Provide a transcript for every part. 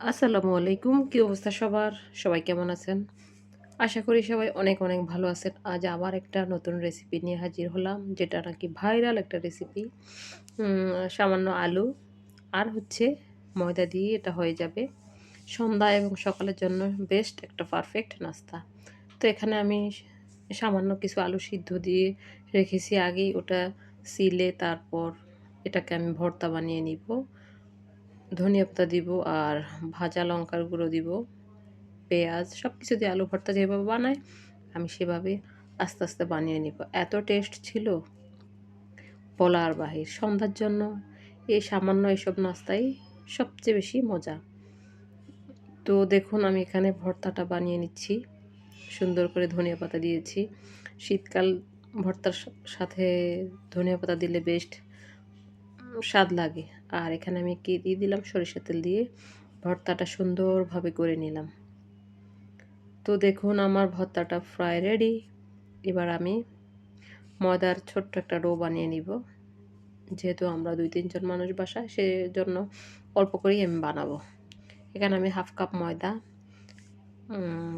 আসসালামু আলাইকুম, কী অবস্থা সবার? সবাই কেমন আছেন? আশা করি সবাই অনেক অনেক ভালো আছেন। আজ আবার একটা নতুন রেসিপি নিয়ে হাজির হলাম, যেটা নাকি ভাইরাল একটা রেসিপি সামান্য আলু আর হচ্ছে ময়দা দিয়ে এটা হয়ে যাবে। সন্ধ্যা এবং সকালের জন্য বেস্ট একটা পারফেক্ট নাস্তা। তো এখানে আমি সামান্য কিছু আলু সিদ্ধ দিয়ে রেখেছি আগেই, ওটা সিলে তারপর এটাকে আমি ভর্তা বানিয়ে নিব। ধনিয়া পাতা দিব আর ভাজা লঙ্কার গুঁড়ো দিব, পেঁয়াজ সব কিছু দিয়ে আলু ভর্তা যেভাবে বানায় আমি সেভাবে আস্তে আস্তে বানিয়ে নিব। এত টেস্ট ছিল বলার বাহির। সন্ধ্যার জন্য এই সামান্য এসব নাস্তাই সবচেয়ে বেশি মজা। তো দেখুন, আমি এখানে ভর্তাটা বানিয়ে নিচ্ছি। সুন্দর করে ধনিয়া পাতা দিয়েছি। শীতকাল ভর্তার সাথে ধনিয়া পাতা দিলে বেস্ট স্বাদ লাগে। আর এখানে আমি কি দিয়ে দিলাম? সরিষা তেল দিয়ে ভর্তাটা সুন্দরভাবে করে নিলাম। তো দেখুন, আমার ভর্তাটা ফ্রাই রেডি এবার আমি ময়দার ছোট্ট একটা ডো বানিয়ে নিব। যেহেতু আমরা দুই তিনজন মানুষ বাসায় সেজন্য অল্প করেই আমি বানাবো। এখানে আমি হাফ কাপ ময়দা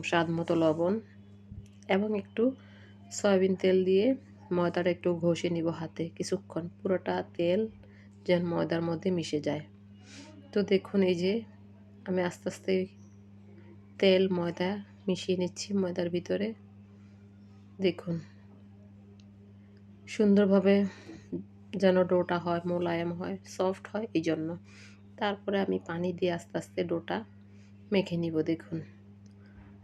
স্বাদ মতো লবণ এবং একটু সয়াবিন তেল দিয়ে ময়দাটা একটু ঘষে নিব হাতে কিছুক্ষণ। পুরোটা তেল যেন ময়দার মধ্যে মিশে যায়। তো দেখুন, এই যে আমি আস্তে আস্তে তেল, ময়দা মিশিয়ে নিচ্ছি ময়দার ভিতরে। দেখুন, সুন্দরভাবে যেন ডোটা হয়, মোলায়েম হয়, সফট হয় এই জন্য। তারপরে আমি পানি দিয়ে আস্তে আস্তে ডোটা মেখে নিব, দেখুন।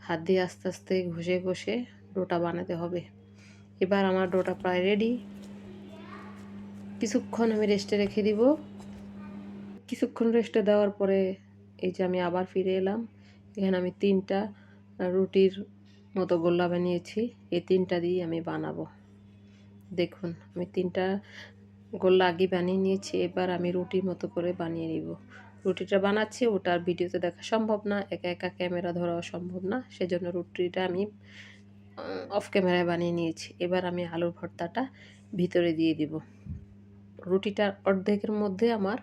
হাত দিয়ে আস্তে আস্তে ঘষে ঘষে ডোটা বানাতে হবে। এবার আমার ডোটা প্রায় রেডি কিছুক্ষণ আমি রেস্টে রেখে দিব। কিছুক্ষণ রেস্টে দেওয়ার পরে এই যে আমি আবার ফিরে এলাম। এখানে আমি তিনটা রুটির মতো গোল্লা বানিয়েছি। এই তিনটা দিয়ে আমি বানাবো। দেখুন, আমি তিনটা গোল্লা আগে বানিয়ে নিয়েছি। এবার আমি রুটির মতো করে বানিয়ে নিব। রুটিটা বানাচ্ছি, ওটার ভিডিওতে দেখা সম্ভব না। একা একা ক্যামেরা ধরা সম্ভব না। সেজন্য রুটিটা আমি অফ ক্যামেরায় বানিয়ে নিয়েছি। এবার আমি আলুর ভর্তাটা ভিতরে দিয়ে দিব। রুটিটার অর্ধেকের মধ্যে আমার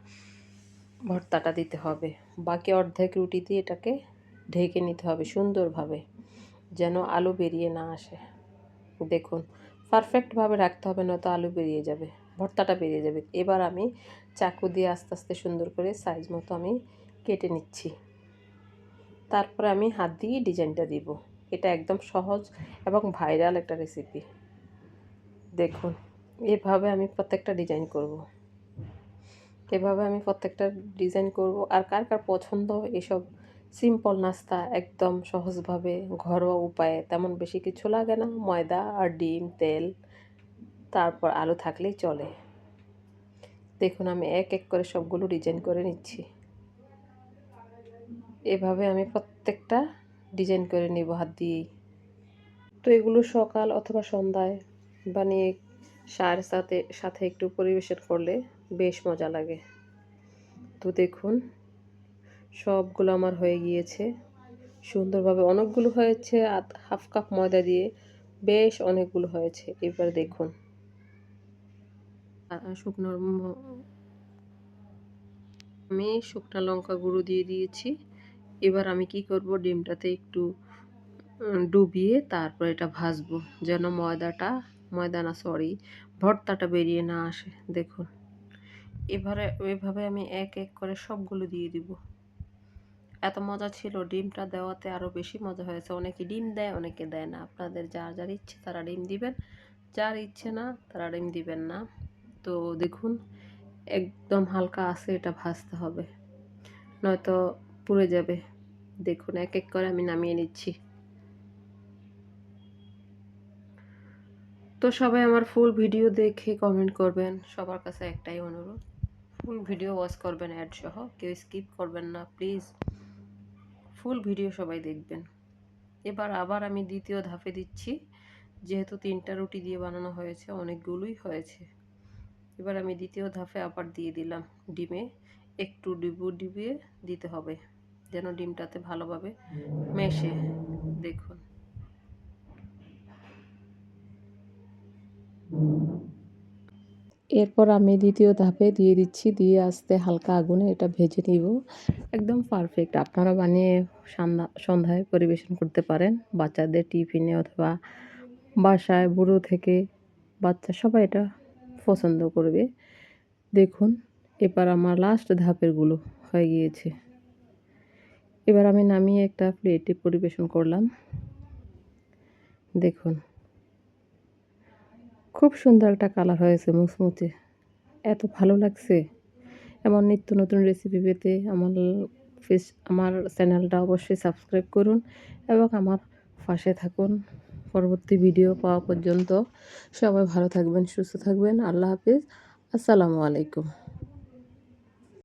ভর্তাটা দিতে হবে। বাকি অর্ধেক রুটি দিয়ে এটাকে ঢেকে নিতে হবে সুন্দরভাবে, যেন আলু বেরিয়ে না আসে। দেখুন পারফেক্টভাবে রাখতে হবে, নয়তো আলু বেরিয়ে যাবে, ভর্তাটা বেরিয়ে যাবে। এবার আমি চাকু দিয়ে আস্তে আস্তে সুন্দর করে সাইজ মতো আমি কেটে নিচ্ছি। তারপরে আমি হাত দিয়ে ডিজাইনটা দিব। এটা একদম সহজ এবং ভাইরাল একটা রেসিপি দেখুন এভাবে আমি প্রত্যেকটা ডিজাইন করব। এভাবে আমি প্রত্যেকটা ডিজাইন করব। আর কার কার পছন্দ এসব সিম্পল নাস্তা একদম সহজভাবে ঘরোয়া উপায়ে তেমন বেশি কিছু লাগে না। ময়দা আর ডিম, তেল, তারপর আলু থাকলেই চলে। দেখুন, আমি এক এক করে সবগুলো ডিজাইন করে নিচ্ছি। এভাবে আমি প্রত্যেকটা ডিজাইন করে নিব হাত দিয়েই। তো এগুলো সকাল অথবা সন্ধ্যায় বানিয়ে সার সাথে সাথে একটু পরিবেশন করলে বেশ মজা লাগে। তো দেখুন, সবগুলো আমার হয়ে গিয়েছে। সুন্দরভাবে অনেকগুলো হয়েছে আর হাফ কাপ ময়দা দিয়ে বেশ অনেকগুলো হয়েছে। এবার দেখুন। শুকনো আমি শুকনো লঙ্কা গুঁড়ো দিয়ে দিয়েছি। এবার আমি কি করব, ডিমটাতে একটু ডুবিয়ে তারপর এটা ভাজবো, যেন ময়দাটা ময়দা না সরি ভর্তাটা বেরিয়ে না আসে, দেখুন। এবারে ওইভাবে আমি এক এক করে সবগুলো দিয়ে দিব। এত মজা ছিল, ডিমটা দেওয়াতে আরও বেশি মজা হয়েছে। অনেকে ডিম দেয়, অনেকে দেয় না। আপনাদের যার যার ইচ্ছে, তারা ডিম দিবেন। যার ইচ্ছে না, তারা ডিম দিবেন না। তো দেখুন, একদম হালকা আছে, এটা ভাজতে হবে। নয়তো পুড়ে যাবে। দেখুন, এক এক করে আমি নামিয়ে নিচ্ছি। তো সবাই আমার ফুল ভিডিও দেখে কমেন্ট করবেন। সবার কাছে একটাই অনুরোধ ফুল ভিডিও ওয়াচ করবেন অ্যাড সহ, কেউ স্কিপ করবেন না প্লিজ ফুল ভিডিও সবাই দেখবেন। এবার আবার আমি দ্বিতীয় ধাপে দিচ্ছি, যেহেতু তিনটা রুটি দিয়ে বানানো হয়েছে, অনেকগুলোই হয়েছে। এবার আমি দ্বিতীয় ধাপে আবার দিয়ে দিলাম ডিমে, একটু ডিবু ডিবিয়ে দিতে হবে, যেন ডিমটাতে ভালোভাবে মেশে। দেখুন। এরপর আমি দ্বিতীয় ধাপে দিয়ে দিচ্ছি, দিয়ে আস্তে হালকা আগুনে এটা ভেজে নিব। একদম পারফেক্ট আপনারা বানিয়ে সন্ধ্যা সন্ধ্যায় পরিবেশন করতে পারেন। বাচ্চাদের টিফিনে অথবা বাসায়, বুড়ো থেকে বাচ্চা সবাই এটা পছন্দ করবে। দেখুন, এবার আমার লাস্ট ধাপেরগুলো হয়ে গিয়েছে। এবার আমি নামিয়ে একটা প্লেটে পরিবেশন করলাম। দেখুন। খুব সুন্দর একটা কালার হয়েছে মুচমুচে এত ভালো লাগছে। এমন নিত্য নতুন রেসিপি পেতে আমার ফেস আমার চ্যানেলটা অবশ্যই সাবস্ক্রাইব করুন এবং আমার পাশে থাকুন। পরবর্তী ভিডিও পাওয়া পর্যন্ত সবাই ভালো থাকবেন, সুস্থ থাকবেন। আল্লাহ হাফিজ। আসসালামু আলাইকুম।